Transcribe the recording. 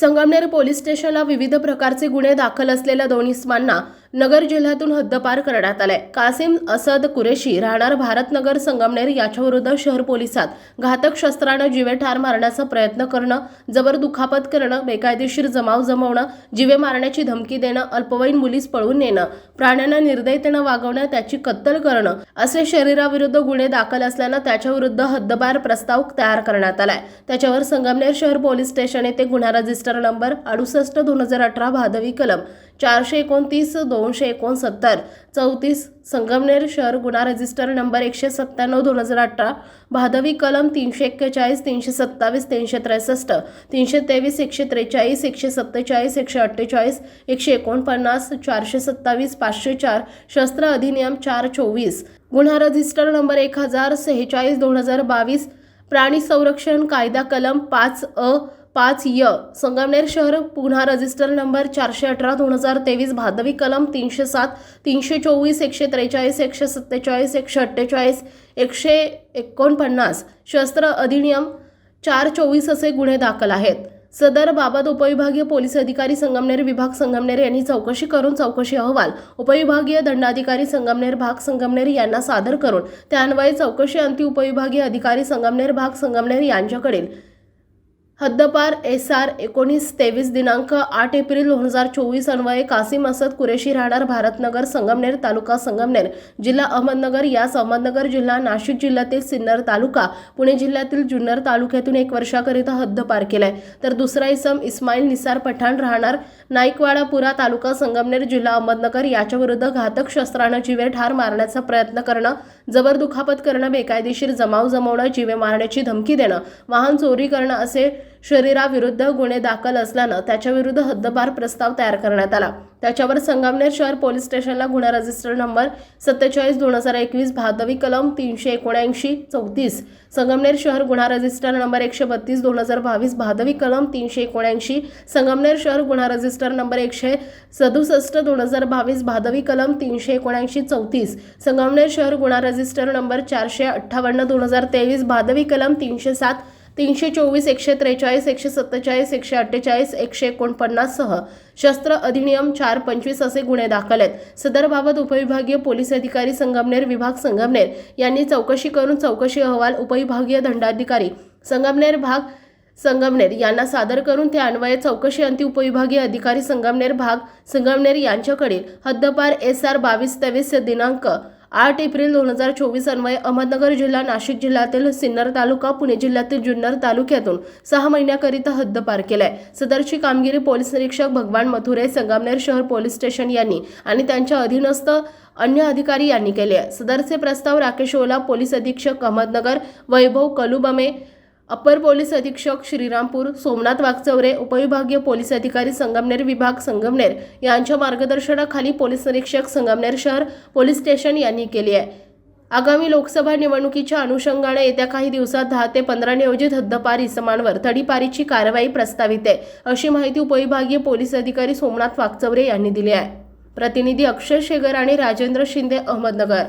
Sangamner police स्टेशनला विविध प्रकारचे गुन्हे दाखल असलेल्या दोन इस्मांना नगर जिल्ह्यातून हद्दपार करण्यात आलाय. कासिम असद कुरेशी राहणार भारतनगर संगमनेर याच्याविरुद्ध शहर पोलिसात घातक शस्त्रानं जिवे ठार मारण्याचा प्रयत्न करणं जबर दुखापत करणं बेकायदेशीर जमाव जमवणं जिवे मारण्याची धमकी देणं अल्पवयीन मुलीस पळून नेणं प्राण्यांना निर्दयतेनं वागवणं त्याची कत्तल करणं असे शरीराविरुद्ध गुन्हे दाखल असल्यानं त्याच्याविरुद्ध हद्दपार प्रस्ताव तयार करण्यात आलाय. त्याच्यावर संगमनेर शहर पोलीस स्टेशन येथे गुन्हा रजिस्टर नंबर अडुसष्ट दोन हजार अठरा भादवी कलम चारशे एकोणतीस दोनशे एकोणसत्तर चौतीस संगमनेर शहर गुन्हा रजिस्टर नंबर एकशे सत्त्याण्णव दोन हजार अठरा भादवी कलम तीनशे एक्केचाळीस तीनशे सत्तावीस तीनशे त्रेसष्ट तीनशे तेवीस एकशे त्रेचाळीस एकशे सत्तेचाळीस एकशे अठ्ठेचाळीस एकशे एकोणपन्नास चारशे सत्तावीस पाचशे चार शस्त्र अधिनियम चार चोवीस. गुन्हा रजिस्टर नंबर एक हजार सेहेचाळीस दोन हजार बावीस प्राणी संरक्षण कायदा कलम पाच अ पाच य. संगमनेर शहर पुन्हा रजिस्टर नंबर चारशे अठरा दोन हजार तेवीस भादवी कलम तीनशे सात तीनशे चोवीस एकशे त्रेचाळीस एकशे सत्तेचाळीस एकशे अठ्ठेचाळीस एकशे एकोणपन्नास. शस्त्र अधिनियम चार चोवीस असे गुन्हे दाखल आहेत. सदर बाबत उपविभागीय पोलीस अधिकारी संगमनेर विभाग संगमनेर यांनी चौकशी करून चौकशी अहवाल उपविभागीय दंडाधिकारी संगमनेर भाग संगमनेर यांना सादर करून त्यान्वये चौकशी अंती उपविभागीय अधिकारी संगमनेर भाग संगमनेर यांच्याकडील हद्दपार एस आर एकोणीस तेवीस दिनांक आठ एप्रिल दोन हजार चोवीस अन्वये कासिम असद कुरेशी राहणार भारतनगर संगमनेर तालुका संगमनेर जिल्हा अहमदनगर यास अहमदनगर जिल्हा नाशिक जिल्ह्यातील सिन्नर तालुका पुणे जिल्ह्यातील जुन्नर तालुक्यातून एक वर्षाकरिता हद्दपार केलाय. तर दुसरा इसम इस्माईल निसार पठाण राहणार नाईकवाडापुरा तालुका संगमनेर जिल्हा अहमदनगर याच्याविरुद्ध घातक शस्त्रानं जिवे ठार मारण्याचा प्रयत्न करणं जबर दुखापत करणं बेकायदेशीर जमाव जमवणं जिवे मारण्याची धमकी देणं वाहन चोरी करणं असे शरीराविरुद्ध गुन्हे दाखल असल्यानं त्याच्याविरुद्ध हद्दबार प्रस्ताव तयार करण्यात आला. त्याच्यावर संगमनेर शहर पोलीस स्टेशनला गुन्हा रजिस्टर नंबर सत्तेचाळीस दोन हजार एकवीस भादवी कलम तीनशे एकोणऐंशी चौतीस. संगमनेर शहर गुन्हा रजिस्टर नंबर एकशे बत्तीस दोन हजार बावीस भादवी कलम तीनशे एकोणऐंशी. संगमनेर शहर गुन्हा रजिस्टर नंबर एकशे सदुसष्ट दोन हजार बावीस भादवी कलम तीनशे एकोणऐंशी चौतीस. संगमनेर शहर गुन्हा रजिस्टर नंबर चारशे अठ्ठावन्न दोन हजार तेवीस भादवी कलम तीनशे सात तीनशे चोवीस एकशे त्रेचाळीस एकशे सत्तेचाळीस एकशे अठ्ठेचाळीस एकशे एकोणपन्नाससह शस्त्र अधिनियम चार पंचवीस असे गुन्हे दाखल आहेत. सदरबाबत उपविभागीय पोलीस अधिकारी संगमनेर विभाग संगमनेर यांनी चौकशी करून चौकशी अहवाल उपविभागीय दंडाधिकारी संगमनेर भाग संगमनेर यांना सादर करून ते अन्वये चौकशी अंती उपविभागीय अधिकारी संगमनेर भाग संगमनेर यांच्याकडील हद्दपार एस आर बावीस तेवीस दिनांक आठ एप्रिल दोन हजार चोवीस अन्वये अहमदनगर जिल्हा नाशिक जिल्ह्यातील सिन्नर तालुका पुणे जिल्ह्यातील जुन्नर तालुक्यातून सहा महिन्याकरिता हद्दपार केलाय. सदरची कामगिरी पोलीस निरीक्षक भगवान मथुरे संगमनेर शहर पोलीस स्टेशन यांनी आणि त्यांच्या अधीनस्थ अन्य अधिकारी यांनी केले आहे. सदरचे प्रस्ताव राकेश ओला पोलीस अधीक्षक अहमदनगर वैभव कलुबमे अपर पोलीस अधीक्षक श्रीरामपूर सोमनाथ वागचौरे उपविभागीय पोलीस अधिकारी संगमनेर विभाग संगमनेर यांच्या मार्गदर्शनाखाली पोलीस निरीक्षक संगमनेर शहर पोलीस स्टेशन यांनी केली आहे. आगामी लोकसभा निवडणुकीच्या अनुषंगाने येत्या काही दिवसात दहा ते पंधरा नियोजित हद्दपारी समांवर तडीपारीची कारवाई प्रस्तावित आहे अशी माहिती उपविभागीय पोलीस अधिकारी सोमनाथ वागचौरे यांनी दिली आहे. प्रतिनिधी अक्षय शेगर आणि राजेंद्र शिंदे अहमदनगर.